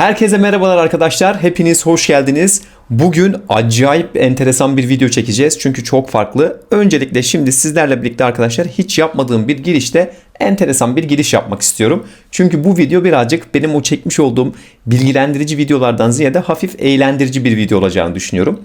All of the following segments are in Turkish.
Herkese merhabalar arkadaşlar. Hepiniz hoş geldiniz. Bugün acayip enteresan bir video çekeceğiz. Çünkü çok farklı. Öncelikle şimdi sizlerle birlikte arkadaşlar hiç yapmadığım bir girişte enteresan bir giriş yapmak istiyorum. Çünkü bu video birazcık benim o çekmiş olduğum bilgilendirici videolardan ziyade hafif eğlendirici bir video olacağını düşünüyorum.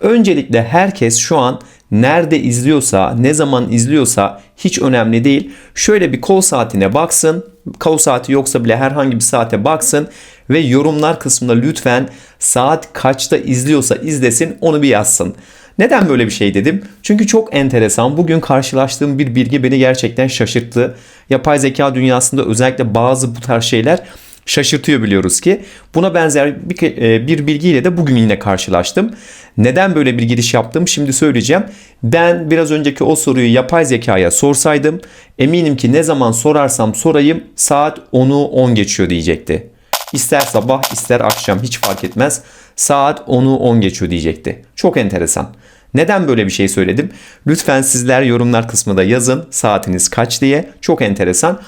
Öncelikle herkes şu an nerede izliyorsa, ne zaman izliyorsa hiç önemli değil. Şöyle bir kol saatine baksın. Kol saati yoksa bile herhangi bir saate baksın ve yorumlar kısmında lütfen saat kaçta izliyorsa izlesin onu bir yazsın. Neden böyle bir şey dedim? Çünkü çok enteresan. Bugün karşılaştığım bir bilgi beni gerçekten şaşırttı. Yapay zeka dünyasında özellikle bazı bu tarz şeyler şaşırtıyor biliyoruz ki. Buna benzer bir, e, bir bilgiyle de bugün yine karşılaştım. Neden böyle bir giriş yaptım şimdi söyleyeceğim. Ben biraz önceki o soruyu yapay zekaya sorsaydım eminim ki ne zaman sorarsam sorayım saat 10'u 10 geçiyor diyecekti. İster sabah ister akşam hiç fark etmez. Saat 10'u 10 geçiyor diyecekti. Çok enteresan. Neden böyle bir şey söyledim? Lütfen sizler yorumlar kısmında yazın saatiniz kaç diye. Çok enteresan.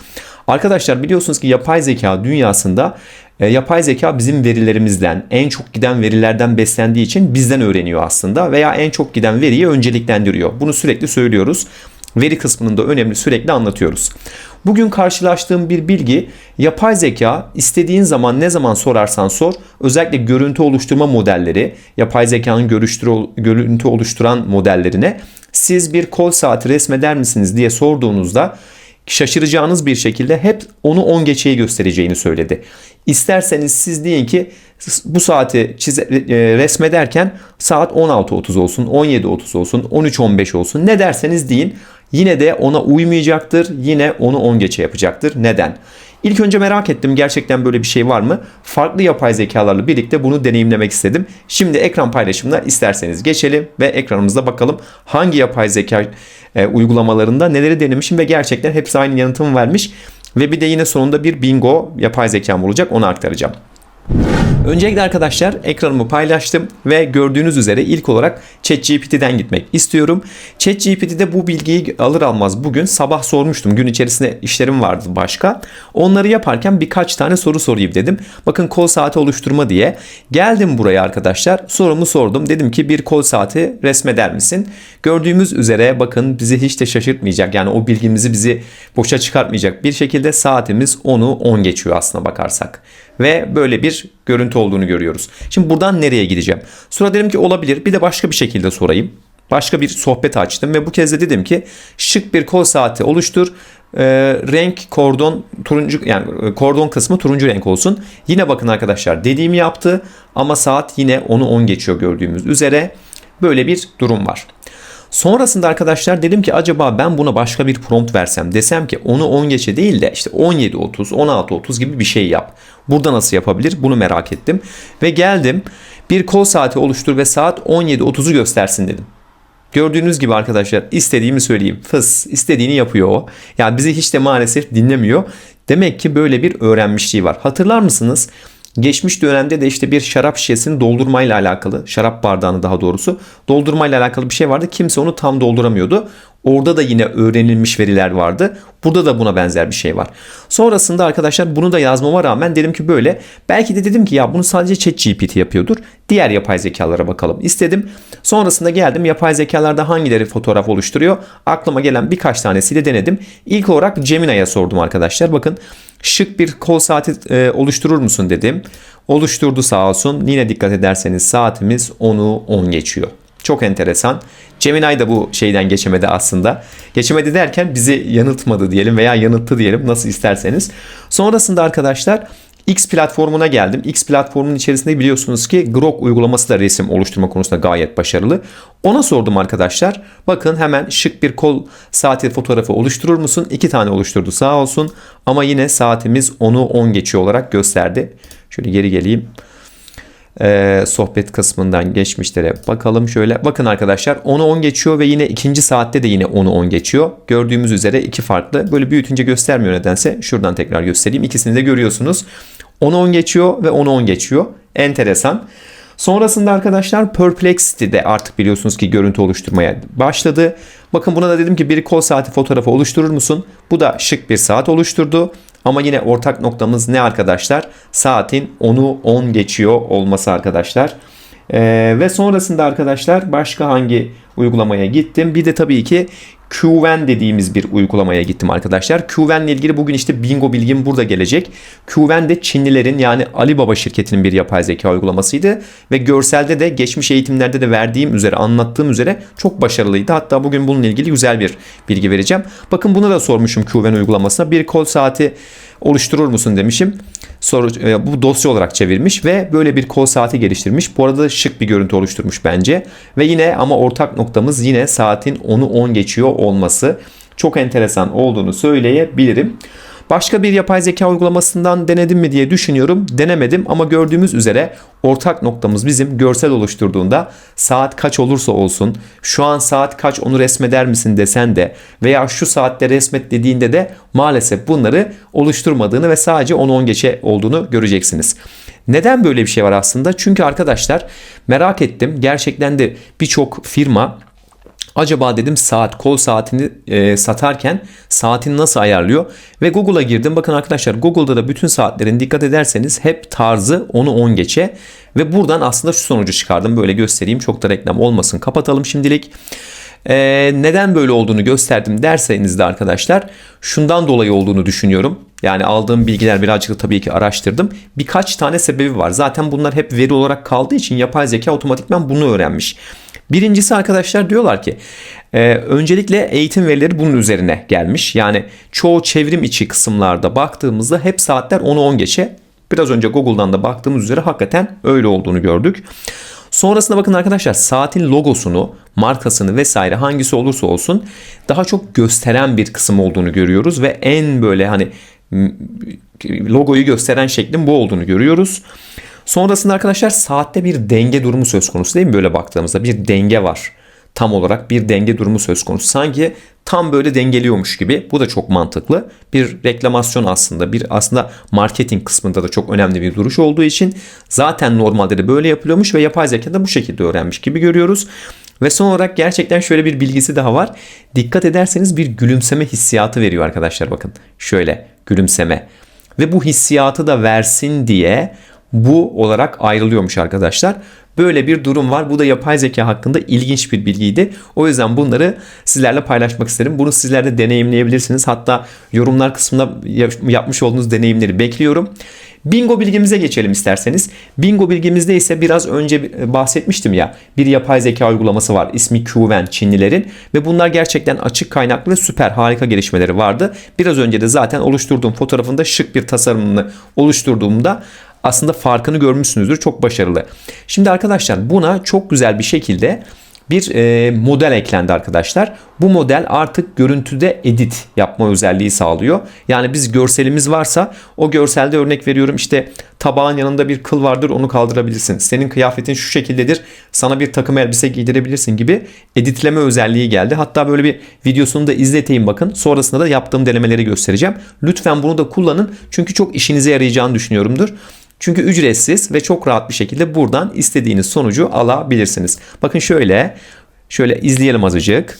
Arkadaşlar biliyorsunuz ki yapay zeka dünyasında e, yapay zeka bizim verilerimizden, en çok giden verilerden beslendiği için bizden öğreniyor aslında veya en çok giden veriyi önceliklendiriyor. Bunu sürekli söylüyoruz. Veri kısmında önemli sürekli anlatıyoruz. Bugün karşılaştığım bir bilgi yapay zeka istediğin zaman ne zaman sorarsan sor özellikle görüntü oluşturma modelleri yapay zekanın görüntü oluşturan modellerine siz bir kol saati resmeder misiniz diye sorduğunuzda şaşıracağınız bir şekilde hep onu 10 geçeyi göstereceğini söyledi. İsterseniz siz deyin ki bu saati çize, e, resmederken saat 16.30 olsun, 17.30 olsun, 13.15 olsun ne derseniz deyin. Yine de ona uymayacaktır. Yine onu 10 geçe yapacaktır. Neden? İlk önce merak ettim gerçekten böyle bir şey var mı? Farklı yapay zekalarla birlikte bunu deneyimlemek istedim. Şimdi ekran paylaşımına isterseniz geçelim ve ekranımızda bakalım hangi yapay zeka e, uygulamalarında neleri denemişim ve gerçekten hepsi aynı yanıtımı vermiş. Ve bir de yine sonunda bir bingo yapay zekam olacak onu aktaracağım. Öncelikle arkadaşlar ekranımı paylaştım ve gördüğünüz üzere ilk olarak ChatGPT'den gitmek istiyorum. ChatGPT'de bu bilgiyi alır almaz bugün sabah sormuştum. Gün içerisinde işlerim vardı başka. Onları yaparken birkaç tane soru sorayım dedim. Bakın kol saati oluşturma diye. Geldim buraya arkadaşlar. Sorumu sordum. Dedim ki bir kol saati resmeder misin? Gördüğümüz üzere bakın bizi hiç de şaşırtmayacak. Yani o bilgimizi bizi boşa çıkartmayacak bir şekilde saatimiz 10'u 10 geçiyor aslına bakarsak. Ve böyle bir görüntü olduğunu görüyoruz. Şimdi buradan nereye gideceğim? Sonra dedim ki olabilir. Bir de başka bir şekilde sorayım. Başka bir sohbet açtım ve bu kez de dedim ki şık bir kol saati oluştur. E, renk kordon turuncu yani e, kordon kısmı turuncu renk olsun. Yine bakın arkadaşlar dediğimi yaptı ama saat yine onu 10 geçiyor gördüğümüz üzere. Böyle bir durum var. Sonrasında arkadaşlar dedim ki acaba ben buna başka bir prompt versem desem ki onu 10 geçe değil de işte 17.30 16.30 gibi bir şey yap. Burada nasıl yapabilir bunu merak ettim. Ve geldim bir kol saati oluştur ve saat 17.30'u göstersin dedim. Gördüğünüz gibi arkadaşlar istediğimi söyleyeyim. Fıs istediğini yapıyor o. Yani bizi hiç de maalesef dinlemiyor. Demek ki böyle bir öğrenmişliği var. Hatırlar mısınız? Geçmiş dönemde de işte bir şarap şişesini doldurmayla alakalı, şarap bardağını daha doğrusu doldurmayla alakalı bir şey vardı. Kimse onu tam dolduramıyordu. Orada da yine öğrenilmiş veriler vardı. Burada da buna benzer bir şey var. Sonrasında arkadaşlar bunu da yazmama rağmen dedim ki böyle. Belki de dedim ki ya bunu sadece ChatGPT yapıyordur. Diğer yapay zekalara bakalım istedim. Sonrasında geldim yapay zekalarda hangileri fotoğraf oluşturuyor? Aklıma gelen birkaç tanesiyle denedim. İlk olarak Gemini'ye sordum arkadaşlar. Bakın şık bir kol saati e, oluşturur musun dedim. Oluşturdu sağ olsun. Yine dikkat ederseniz saatimiz 10'u 10 geçiyor. Çok enteresan. Gemini de bu şeyden geçemedi aslında. Geçemedi derken bizi yanıltmadı diyelim veya yanılttı diyelim nasıl isterseniz. Sonrasında arkadaşlar X platformuna geldim. X platformunun içerisinde biliyorsunuz ki Grok uygulaması da resim oluşturma konusunda gayet başarılı. Ona sordum arkadaşlar. Bakın hemen şık bir kol saati fotoğrafı oluşturur musun? İki tane oluşturdu sağ olsun. Ama yine saatimiz onu 10 geçiyor olarak gösterdi. Şöyle geri geleyim e, sohbet kısmından geçmişlere bakalım şöyle. Bakın arkadaşlar 10'u 10 geçiyor ve yine ikinci saatte de yine 10'u 10 geçiyor. Gördüğümüz üzere iki farklı. Böyle büyütünce göstermiyor nedense. Şuradan tekrar göstereyim. İkisini de görüyorsunuz. 10'u 10 geçiyor ve 10'u 10 geçiyor. Enteresan. Sonrasında arkadaşlar Perplexity de artık biliyorsunuz ki görüntü oluşturmaya başladı. Bakın buna da dedim ki bir kol saati fotoğrafı oluşturur musun? Bu da şık bir saat oluşturdu. Ama yine ortak noktamız ne arkadaşlar? Saatin 10'u 10 geçiyor olması arkadaşlar. Ee, ve sonrasında arkadaşlar başka hangi uygulamaya gittim? Bir de tabii ki QVen dediğimiz bir uygulamaya gittim arkadaşlar. QVen ile ilgili bugün işte bingo bilgim burada gelecek. QVen de Çinlilerin yani Alibaba şirketinin bir yapay zeka uygulamasıydı. Ve görselde de geçmiş eğitimlerde de verdiğim üzere anlattığım üzere çok başarılıydı. Hatta bugün bununla ilgili güzel bir bilgi vereceğim. Bakın bunu da sormuşum QVen uygulamasına. Bir kol saati oluşturur musun demişim. Soru, e, bu dosya olarak çevirmiş ve böyle bir kol saati geliştirmiş. Bu arada şık bir görüntü oluşturmuş bence. Ve yine ama ortak noktamız yine saatin 10'u 10 geçiyor olması. Çok enteresan olduğunu söyleyebilirim. Başka bir yapay zeka uygulamasından denedim mi diye düşünüyorum. Denemedim ama gördüğümüz üzere ortak noktamız bizim görsel oluşturduğunda saat kaç olursa olsun şu an saat kaç onu resmeder misin desen de veya şu saatte resmet dediğinde de maalesef bunları oluşturmadığını ve sadece 10-10 geçe olduğunu göreceksiniz. Neden böyle bir şey var aslında? Çünkü arkadaşlar merak ettim. Gerçekten de birçok firma Acaba dedim saat, kol saatini e, satarken saatini nasıl ayarlıyor? Ve Google'a girdim. Bakın arkadaşlar Google'da da bütün saatlerin dikkat ederseniz hep tarzı 10'u 10 geçe. Ve buradan aslında şu sonucu çıkardım. Böyle göstereyim. Çok da reklam olmasın. Kapatalım şimdilik. Ee, neden böyle olduğunu gösterdim derseniz de arkadaşlar şundan dolayı olduğunu düşünüyorum. Yani aldığım bilgiler birazcık da tabii ki araştırdım. Birkaç tane sebebi var. Zaten bunlar hep veri olarak kaldığı için yapay zeka otomatikman bunu öğrenmiş. Birincisi arkadaşlar diyorlar ki e, öncelikle eğitim verileri bunun üzerine gelmiş. Yani çoğu çevrim içi kısımlarda baktığımızda hep saatler 10'u 10 geçe. Biraz önce Google'dan da baktığımız üzere hakikaten öyle olduğunu gördük. Sonrasında bakın arkadaşlar saatin logosunu, markasını vesaire hangisi olursa olsun daha çok gösteren bir kısım olduğunu görüyoruz ve en böyle hani logoyu gösteren şeklin bu olduğunu görüyoruz. Sonrasında arkadaşlar saatte bir denge durumu söz konusu değil mi böyle baktığımızda bir denge var. Tam olarak bir denge durumu söz konusu. Sanki tam böyle dengeliyormuş gibi. Bu da çok mantıklı. Bir reklamasyon aslında. Bir aslında marketing kısmında da çok önemli bir duruş olduğu için zaten normalde de böyle yapılıyormuş ve yapay zeka da bu şekilde öğrenmiş gibi görüyoruz. Ve son olarak gerçekten şöyle bir bilgisi daha var. Dikkat ederseniz bir gülümseme hissiyatı veriyor arkadaşlar bakın. Şöyle gülümseme. Ve bu hissiyatı da versin diye bu olarak ayrılıyormuş arkadaşlar. Böyle bir durum var. Bu da yapay zeka hakkında ilginç bir bilgiydi. O yüzden bunları sizlerle paylaşmak isterim. Bunu sizler de deneyimleyebilirsiniz. Hatta yorumlar kısmında yapmış olduğunuz deneyimleri bekliyorum. Bingo bilgimize geçelim isterseniz. Bingo bilgimizde ise biraz önce bahsetmiştim ya bir yapay zeka uygulaması var. İsmi QVen Çinlilerin ve bunlar gerçekten açık kaynaklı süper harika gelişmeleri vardı. Biraz önce de zaten oluşturduğum fotoğrafında şık bir tasarımını oluşturduğumda aslında farkını görmüşsünüzdür. Çok başarılı. Şimdi arkadaşlar buna çok güzel bir şekilde bir e, model eklendi arkadaşlar. Bu model artık görüntüde edit yapma özelliği sağlıyor. Yani biz görselimiz varsa o görselde örnek veriyorum işte tabağın yanında bir kıl vardır onu kaldırabilirsin. Senin kıyafetin şu şekildedir sana bir takım elbise giydirebilirsin gibi editleme özelliği geldi. Hatta böyle bir videosunu da izleteyim bakın. Sonrasında da yaptığım denemeleri göstereceğim. Lütfen bunu da kullanın çünkü çok işinize yarayacağını düşünüyorumdur. Çünkü ücretsiz ve çok rahat bir şekilde buradan istediğiniz sonucu alabilirsiniz. Bakın şöyle, şöyle izleyelim azıcık.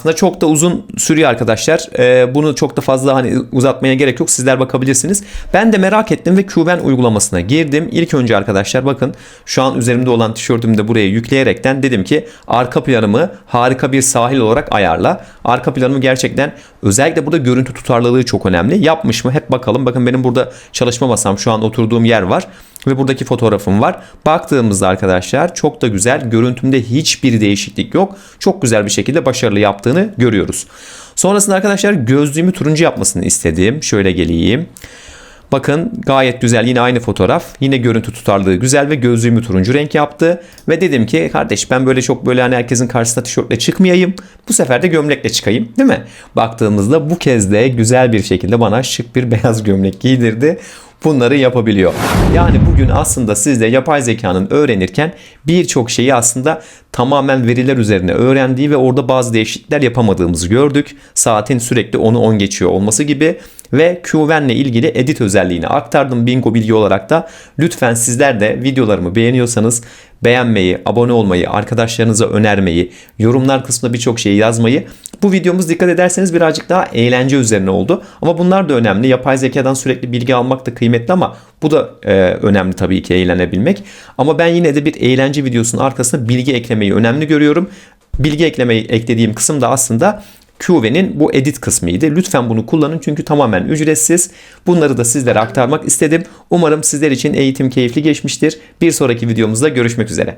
Aslında çok da uzun sürüyor arkadaşlar. Ee, bunu çok da fazla hani uzatmaya gerek yok. Sizler bakabilirsiniz. Ben de merak ettim ve QVen uygulamasına girdim. İlk önce arkadaşlar bakın şu an üzerimde olan tişörtümü de buraya yükleyerekten dedim ki arka planımı harika bir sahil olarak ayarla. Arka planımı gerçekten özellikle burada görüntü tutarlılığı çok önemli. Yapmış mı? Hep bakalım. Bakın benim burada çalışma masam şu an oturduğum yer var ve buradaki fotoğrafım var. Baktığımızda arkadaşlar çok da güzel. Görüntümde hiçbir değişiklik yok. Çok güzel bir şekilde başarılı yaptığını görüyoruz. Sonrasında arkadaşlar gözlüğümü turuncu yapmasını istediğim. Şöyle geleyim. Bakın gayet güzel yine aynı fotoğraf. Yine görüntü tutarlığı güzel ve gözlüğümü turuncu renk yaptı. Ve dedim ki kardeş ben böyle çok böyle hani herkesin karşısına tişörtle çıkmayayım. Bu sefer de gömlekle çıkayım değil mi? Baktığımızda bu kez de güzel bir şekilde bana şık bir beyaz gömlek giydirdi bunları yapabiliyor. Yani bugün aslında sizde yapay zekanın öğrenirken birçok şeyi aslında tamamen veriler üzerine öğrendiği ve orada bazı değişiklikler yapamadığımızı gördük. Saatin sürekli 10'u 10 geçiyor olması gibi ve QVen ile ilgili edit özelliğini aktardım Bingo bilgi olarak da. Lütfen sizler de videolarımı beğeniyorsanız beğenmeyi, abone olmayı, arkadaşlarınıza önermeyi, yorumlar kısmında birçok şeyi yazmayı. Bu videomuz dikkat ederseniz birazcık daha eğlence üzerine oldu. Ama bunlar da önemli. Yapay zekadan sürekli bilgi almak da kıymetli ama bu da e, önemli tabii ki eğlenebilmek. Ama ben yine de bir eğlence videosunun arkasına bilgi eklemeyi önemli görüyorum. Bilgi eklemeyi eklediğim kısım da aslında QV'nin bu edit kısmıydı. Lütfen bunu kullanın çünkü tamamen ücretsiz. Bunları da sizlere aktarmak istedim. Umarım sizler için eğitim keyifli geçmiştir. Bir sonraki videomuzda görüşmek üzere.